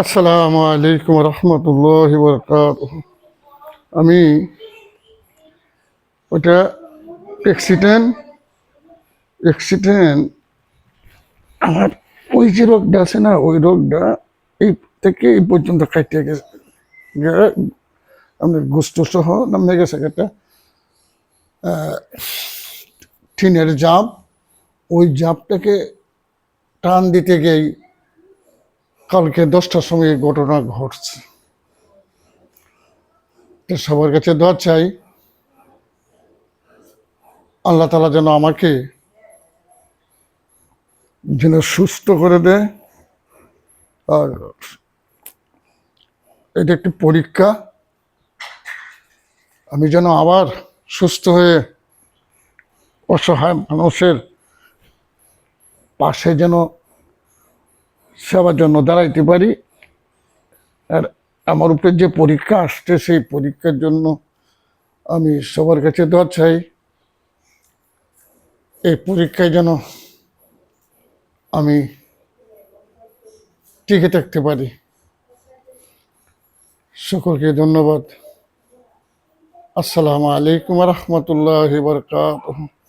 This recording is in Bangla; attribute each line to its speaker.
Speaker 1: আসসালামু আলাইকুম রহমতুল্লাহ বরকাত আমি ওটা অ্যাক্সিডেন্ট অ্যাক্সিডেন্ট আমার ওই যে রোগটা আছে না, ওই রোগটা এই থেকে এই পর্যন্ত কাটিয়ে গেছে। আমাদের গোষ্ঠ সহ নামে গেছে একটা টিনের জাপ ওই জাপটাকে টান দিতে গিয়েই কালকে দশটার সময় ঘটনা ঘটছে। সবার কাছে দোয়া চাই। আল্লাহ তালা যেন আমাকে যেন সুস্থ করে দেয়। আর এটা একটি পরীক্ষা। আমি যেন আবার সুস্থ হয়ে অসহায় মানুষের পাশে যেন সেবার জন্য দাঁড়াইতে পারি। আর আমার উপরে যে পরীক্ষা আসছে, সেই পরীক্ষার জন্য আমি সবার কাছে দোয়া চাই। এই পরীক্ষায় যেন আমি টিকে থাকতে পারি। সকলকে ধন্যবাদ। আসসালামু আলাইকুম রহমতুল্লাহ বরকাত